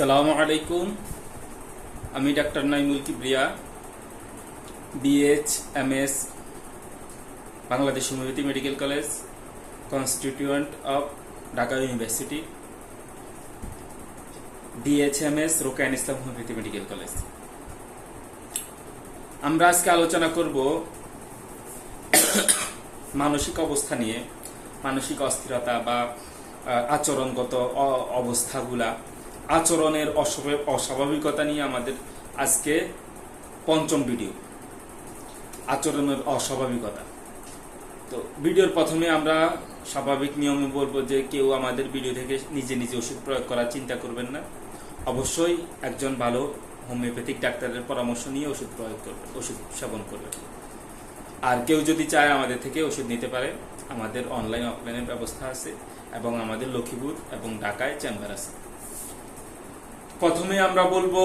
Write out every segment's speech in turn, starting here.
আসসালামু আলাইকুম। আমি doctor Naimul Kibria B H M S Bangladesh homeopathy medical college constituent of Dhaka university D H M S Rokayon Islam homeopathy medical college আমরা আজকে আলোচনা করব মানসিক অবস্থা নিয়ে, মানসিক অস্থিরতা বা আচরণগত অবস্থাগুলা। আচরণের অস্বাভাবিকতা নিয়ে আমাদের আজকে পঞ্চম ভিডিও। আচরণের অস্বাভাবিকতা। তো ভিডিওর প্রথমে আমরা স্বাভাবিক নিয়মে বলব যে কেউ আমাদের ভিডিও থেকে নিজে নিজে ওষুধ প্রয়োগ করার চিন্তা করবেন না। অবশ্যই একজন ভালো হোমিওপ্যাথিক ডাক্তারের পরামর্শ নিয়ে ওষুধ প্রয়োগ করবে ওষুধ সেবন করবেন। আর কেউ যদি চায় আমাদের থেকে ওষুধ নিতে পারে, আমাদের অনলাইন অফলাইনের ব্যবস্থা আছে এবং আমাদের লক্ষ্মীপুর এবং ঢাকায় চেম্বার আছে। প্রথমে আমরা বলব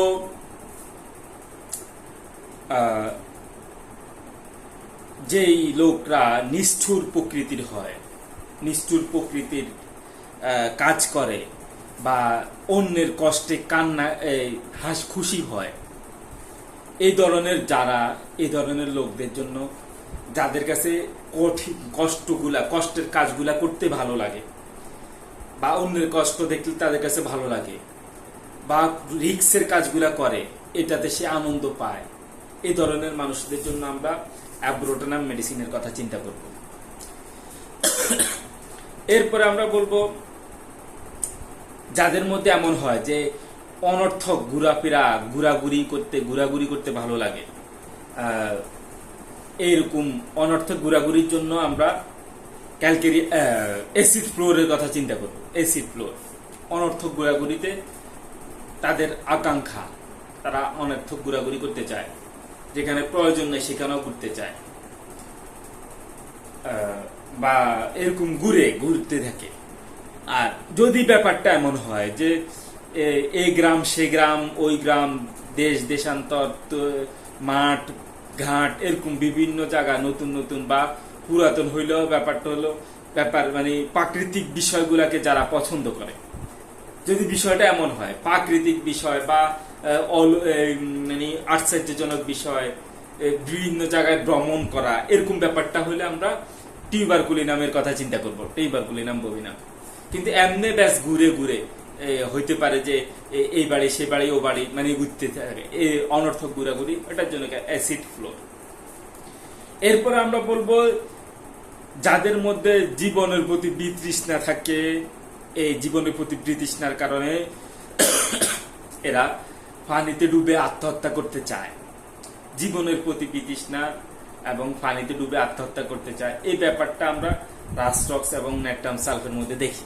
যেই লোকরা নিষ্ঠুর প্রকৃতির হয়, নিষ্ঠুর প্রকৃতির কাজ করে বা অন্যের কষ্টে কান্না হাস খুশি হয়, এই ধরনের যারা, এই ধরনের লোকদের জন্য যাদের কাছে কঠিন কষ্টগুলা, কষ্টের কাজগুলা করতে ভালো লাগে বা অন্যের কষ্ট দেখলে তাদের কাছে ভালো লাগে। বা রিক্সের কাজগুলা করে, এটাতে সে আনন্দ পায়। এ ধরনের মানুষদের জন্য আমরা অ্যাব্রোটানাম মেডিসিনের কথা চিন্তা করব। এরপরে আমরা বলব, যাদের মধ্যে এমন হয় যে অনর্থক ঘোরাফেরা, ঘোরাঘুরি করতে ঘোরাঘুরি করতে ভালো লাগে এইরকম অনর্থক ঘোরাঘুরির জন্য আমরা ক্যালকেরি অ্যাসিড ফ্লোরের কথা চিন্তা করব। অ্যাসিড ফ্লোর, অনর্থক ঘোরাঘুরিতে তাদের আকাঙ্ক্ষা। তারা অনর্থক ঘোরাঘুরি করতে চায়। যেখানে প্রয়োজন নেই সেখানেও ঘুরতে চায়। বা এরকম ঘুরে ঘুরতে থাকে। আর যদি ব্যাপারটা এমন হয় যে এই গ্রাম সে গ্রাম, ওই গ্রাম, দেশ, দেশান্তর মাঠ, ঘাট, এরকম বিভিন্ন জায়গা, নতুন নতুন বা পুরাতন হইলেও ব্যাপারটা হলো, ব্যাপার মানে প্রাকৃতিক বিষয়গুলোকে যারা পছন্দ করে। যদি বিষয়টা এমন হয়, প্রাকৃতিক বিষয় বা মানে আশ্চর্যজনক বিষয় বিভিন্ন জায়গায় ভ্রমণ করা, এরকম ব্যাপারটা হলে আমরা টিউবারকুলি নামের কথা চিন্তা করব টিউবারকুলি নাম বলি না কিন্তু এমনি ব্যাস ঘুরে ঘুরে হইতে পারে যে এই বাড়ি, সে বাড়ি, ও বাড়ি মানে ঘুরতে থাকে এই অনর্থক ঘুরাঘুরি এটার জন্য অ্যাসিড ফ্লোর এরপর আমরা বলব, যাদের মধ্যে জীবনের প্রতি বিতৃষ্ণা থাকে এই জীবনের প্রতি বিতৃষ্ণার কারণে এরা পানিতে ডুবে আত্মহত্যা করতে চায়। জীবনের প্রতি বিতৃষ্ণা এবং পানিতে ডুবে আত্মহত্যা করতে চায়। এই ব্যাপারটা আমরা রাস্টক্স এবং ন্যাকটাম সালফের মধ্যে দেখি।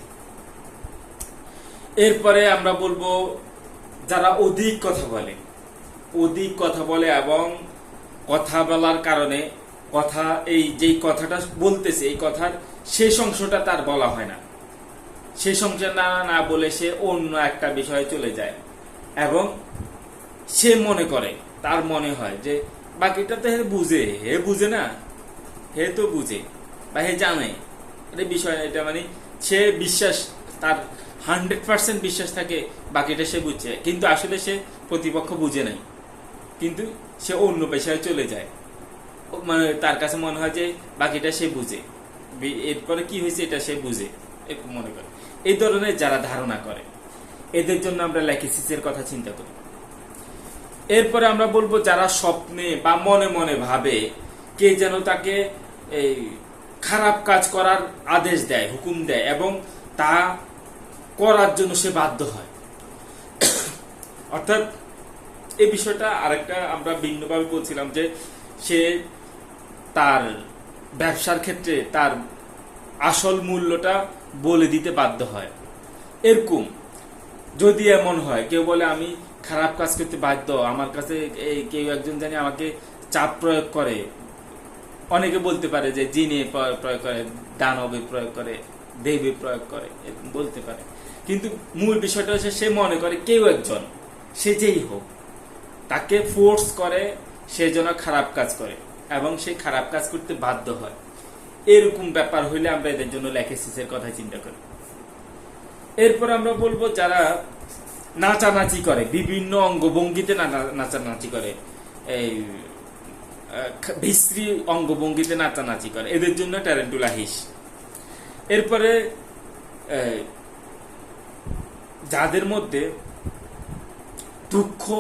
এরপরে আমরা বলব যারা অধিক কথা বলে। অধিক কথা বলে এবং কথা বলার কারণে কথা, এই যেই কথাটা বলতেছে, এই কথার শেষ অংশটা তার বলা হয় না। শেষ অংশ না না বলে সে অন্য একটা বিষয়ে চলে যায়। এবং সে মনে করে, তার মনে হয় যে, বাকিটা তো হে বুঝে হে বুঝে না? হে তো বুঝে, বা হে জানে। এটা বিষয় এটা মানে সে বিশ্বাস, তার হান্ড্রেড পার্সেন্ট বিশ্বাস থাকে, বাকিটা সে বুঝছে কিন্তু আসলে সে প্রতিপক্ষ বুঝে নাই। কিন্তু সে অন্য পেশায় চলে যায়। মানে তার কাছে মনে হয় যে, বাকিটা সে বুঝে। এরপরে কি হয়েছে, এটা সে বুঝে। এরকম মনে করে। এই ধরনের যারা ধারণা করে, এদের জন্য আমরা ল্যাকিসিসের কথা চিন্তা করি। এরপরে আমরা বলব, যারা স্বপ্নে বা মনে মনে ভাবে, কে যেন তাকে এই খারাপ কাজ করার আদেশ দেয়, হুকুম দেয় এবং তা করার জন্য সে বাধ্য হয়। অর্থাৎ এই বিষয়টা আরেকটা আমরা ভিন্নভাবে বলছিলাম যে, সে তার ব্যবসার ক্ষেত্রে তার আসল মূল্যটা বলে দিতে বাধ্য হয়। এরকম, যদি এমন হয়, কেউ বলে, আমি খারাপ কাজ করতে বাধ্য, আমার কাছে এই কেউ একজন জানি আমাকে চাপ প্রয়োগ করে। অনেকে বলতে পারে যে, জিনে প্রয়োগ করে, দানবে প্রয়োগ করে, দেবে প্রয়োগ করে, এরকম বলতে পারে। কিন্তু মূল বিষয়টা হচ্ছে, সে মনে করে কেউ একজন, সে যেই হোক, তাকে ফোর্স করে, সে যেন খারাপ কাজ করে এবং সে খারাপ কাজ করতে বাধ্য হয়। এরকম ব্যাপার হইলে আমরা এদের জন্য ল্যাকেসিসের কথা চিন্তা করি। এরপর আমরা বলব যারা নাচানাচি করে, বিভিন্ন অঙ্গভঙ্গিতে নাচা- নাচানাচি করে, এই বিশ্রী অঙ্গভঙ্গিতে নাচানাচি করে, এদের জন্য ট্যারেন্টুলা হিস। এরপরে যাদের মধ্যে দুঃখ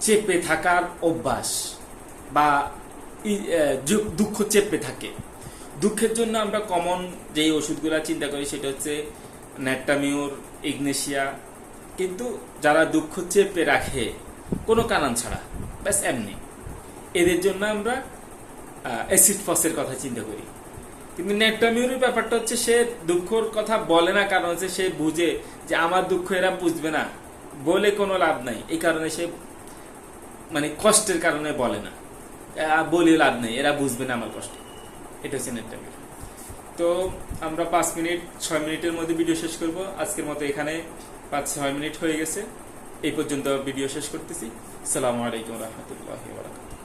চেপে থাকার অভ্যাস বা দুঃখ চেপে থাকে দুঃখের জন্য আমরা কমন যেই ওষুধগুলো চিন্তা করি, সেটা হচ্ছে ন্যাট্টামিউর ইগনেশিয়া। কিন্তু যারা দুঃখ চেপে রাখে, কোনো কারণ ছাড়া, ব্যাস এমনি। এদের জন্য আমরা অ্যাসিড ফসের কথা চিন্তা করি। কিন্তু ন্যাট্টামিউরের ব্যাপারটা হচ্ছে, সে দুঃখর কথা বলে না, কারণ হচ্ছে সে বুঝে যে আমার দুঃখ এরা বুঝবে না। বলে কোনো লাভ নাই। এই কারণে সে মানে কষ্টের কারণে বলে না। বলে লাভ নেই। এরা বুঝবে না আমার কষ্ট। এটা হচ্ছে নেট টার্গেট তো আমরা পাঁচ মিনিট, ছয় মিনিটের মধ্যে ভিডিও শেষ করব। আজকের মতো এখানে পাঁচ, ছয় মিনিট হয়ে গেছে। এই পর্যন্ত ভিডিও শেষ করতেছি। সালামু আলাইকুম রহমতুল্লাহ বারাকাতুহু।